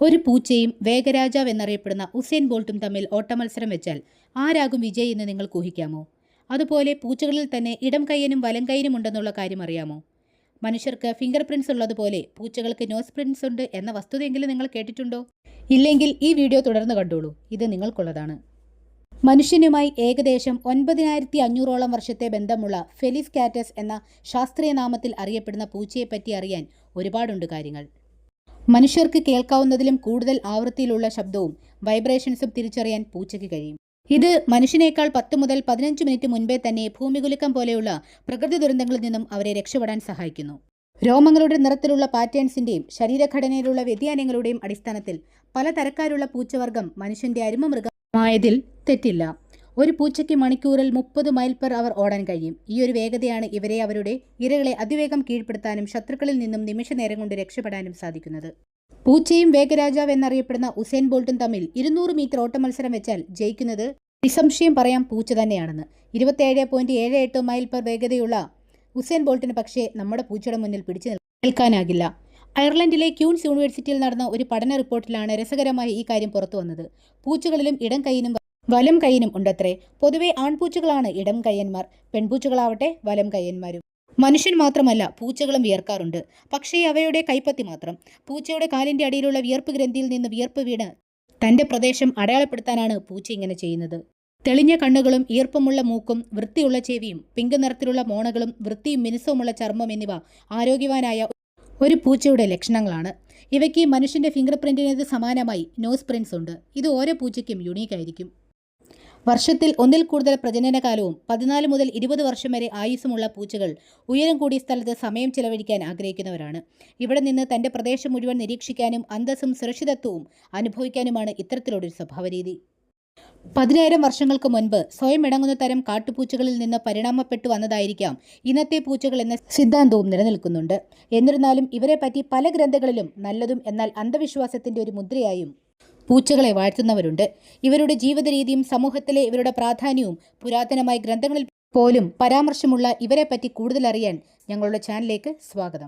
ഒരു പൂച്ചയും വേഗരാജാവ് എന്നറിയപ്പെടുന്ന ഉസൈൻ ബോൾട്ടും തമ്മിൽ ഓട്ടമത്സരം വെച്ചാൽ ആരാകും വിജയ് എന്ന് നിങ്ങൾ ഊഹിക്കാമോ? അതുപോലെ പൂച്ചകളിൽ തന്നെ ഇടം കയ്യനും വലം കയ്യനും ഉണ്ടെന്നുള്ള കാര്യം അറിയാമോ? മനുഷ്യർക്ക് ഫിംഗർ പ്രിൻസ് ഉള്ളതുപോലെ പൂച്ചകൾക്ക് നോസ് പ്രിൻസ് ഉണ്ട് എന്ന വസ്തുതയെങ്കിലും നിങ്ങൾ കേട്ടിട്ടുണ്ടോ? ഇല്ലെങ്കിൽ ഈ വീഡിയോ തുടർന്ന് കണ്ടോളൂ. ഇത് നിങ്ങൾക്കുള്ളതാണ്. മനുഷ്യനുമായി ഏകദേശം ഒൻപതിനായിരത്തി അഞ്ഞൂറോളം വർഷത്തെ ബന്ധമുള്ള ഫെലിസ് കാറ്റസ് എന്ന ശാസ്ത്രീയ നാമത്തിൽ അറിയപ്പെടുന്ന പൂച്ചയെപ്പറ്റി അറിയാൻ ഒരുപാടുണ്ട് കാര്യങ്ങൾ. മനുഷ്യർക്ക് കേൾക്കാവുന്നതിലും കൂടുതൽ ആവൃത്തിയിലുള്ള ശബ്ദവും വൈബ്രേഷൻസും തിരിച്ചറിയാൻ പൂച്ചയ്ക്ക് കഴിയും. ഇത് മനുഷ്യനേക്കാൾ പത്ത് മുതൽ പതിനഞ്ച് മിനിറ്റ് മുൻപേ തന്നെ ഭൂമികുലുക്കം പോലെയുള്ള പ്രകൃതി ദുരന്തങ്ങളിൽ നിന്നും അവരെ രക്ഷപ്പെടാൻ സഹായിക്കുന്നു. രോമങ്ങളുടെ നിറത്തിലുള്ള പാറ്റേൺസിന്റെയും ശരീരഘടനയിലുള്ള വ്യതിയാനങ്ങളുടെയും അടിസ്ഥാനത്തിൽ പലതരക്കാരുള്ള പൂച്ചവർഗം മനുഷ്യന്റെ അരുമമൃഗമായതിൽ തെറ്റില്ല. ഒരു പൂച്ചയ്ക്ക് മണിക്കൂറിൽ മുപ്പത് മൈൽ പെർ അവർ ഓടാൻ കഴിയും. ഈ ഒരു വേഗതയാണ് ഇവരെ അവരുടെ ഇരകളെ അതിവേഗം കീഴ്പ്പെടുത്താനും ശത്രുക്കളിൽ നിന്നും നിമിഷനേരം കൊണ്ട് രക്ഷപ്പെടാനും സാധിക്കുന്നത്. പൂച്ചയും വേഗരാജാവ് എന്നറിയപ്പെടുന്ന ഉസൈൻ ബോൾട്ടും തമ്മിൽ ഇരുന്നൂറ് മീറ്റർ ഓട്ട മത്സരം വെച്ചാൽ ജയിക്കുന്നത് നിസംശയം പറയാം പൂച്ച തന്നെയാണെന്ന്. ഇരുപത്തിയേഴ് പോയിന്റ് ഏഴ് എട്ട് മൈൽ പെർ വേഗതയുള്ള ഉസൈൻ ബോൾട്ടിന് പക്ഷേ നമ്മുടെ പൂച്ചയുടെ മുന്നിൽ പിടിച്ചു നിൽക്കാനാകില്ല. അയർലൻഡിലെ ക്യൂൺസ് യൂണിവേഴ്സിറ്റിയിൽ നടന്ന ഒരു പഠന റിപ്പോർട്ടിലാണ് രസകരമായി ഈ കാര്യം പുറത്തു വന്നത്. പൂച്ചകളിലും ഇടം കൈയിനും വലം കൈയിനും ഉണ്ടത്രേ. പൊതുവെ ആൺപൂച്ചകളാണ് ഇടം കയ്യന്മാർ പെൺപൂച്ചകളാവട്ടെ വലം കയ്യന്മാരും മനുഷ്യൻ മാത്രമല്ല പൂച്ചകളും വിയർക്കാറുണ്ട്. പക്ഷേ അവയുടെ കൈപ്പത്തി മാത്രം. പൂച്ചയുടെ കാലിന്റെ അടിയിലുള്ള വിയർപ്പ് ഗ്രന്ഥിയിൽ നിന്ന് വിയർപ്പ് വീണ് തന്റെ പ്രദേശം അടയാളപ്പെടുത്താനാണ് പൂച്ച ഇങ്ങനെ ചെയ്യുന്നത്. തെളിഞ്ഞ കണ്ണുകളും ഈർപ്പമുള്ള മൂക്കും വൃത്തിയുള്ള ചെവിയും പിങ്ക് നിറത്തിലുള്ള മോണകളും വൃത്തിയും മിനുസവുമുള്ള ചർമ്മം എന്നിവ ആരോഗ്യവാനായ ഒരു പൂച്ചയുടെ ലക്ഷണങ്ങളാണ്. ഇവയ്ക്ക് മനുഷ്യന്റെ ഫിംഗർ പ്രിന്റിനത് സമാനമായി നോസ് പ്രിന്റ്സ് ഉണ്ട്. ഇത് ഓരോ പൂച്ചയ്ക്കും യുണീക്ക് ആയിരിക്കും വർഷത്തിൽ ഒന്നിൽ കൂടുതൽ പ്രജനനകാലവും പതിനാല് മുതൽ ഇരുപത് വർഷം വരെ ആയുസ്സുമുള്ള പൂച്ചകൾ ഉയരം കൂടിയ സ്ഥലത്ത് സമയം ചെലവഴിക്കാൻ ആഗ്രഹിക്കുന്നവരാണ്. ഇവിടെ നിന്ന് തന്റെ പ്രദേശം മുഴുവൻ നിരീക്ഷിക്കാനും അന്തസ്സും സുരക്ഷിതത്വവും അനുഭവിക്കാനുമാണ് ഇത്തരത്തിലൊരു സ്വഭാവരീതി. പതിനായിരം വർഷങ്ങൾക്ക് മുൻപ് സ്വയം ഇണങ്ങുന്ന തരം കാട്ടുപൂച്ചകളിൽ നിന്ന് പരിണാമപ്പെട്ടു വന്നതായിരിക്കാം ഇന്നത്തെ പൂച്ചകൾ എന്ന സിദ്ധാന്തവും നിലനിൽക്കുന്നുണ്ട്. എന്നിരുന്നാലും ഇവരെ പറ്റി പല ഗ്രന്ഥങ്ങളിലും നല്ലതും എന്നാൽ അന്ധവിശ്വാസത്തിന്റെ ഒരു മുദ്രയായും പൂച്ചകളെ വാഴ്ത്തുന്നവരുണ്ട്. ഇവരുടെ ജീവിതരീതിയും സമൂഹത്തിലെ ഇവരുടെ പ്രാധാന്യവും പുരാതനമായ ഗ്രന്ഥങ്ങളിൽ പോലും പരാമർശമുള്ള ഇവരെപ്പറ്റി പറ്റി കൂടുതൽ അറിയാൻ ഞങ്ങളുടെ ചാനലിലേക്ക് സ്വാഗതം.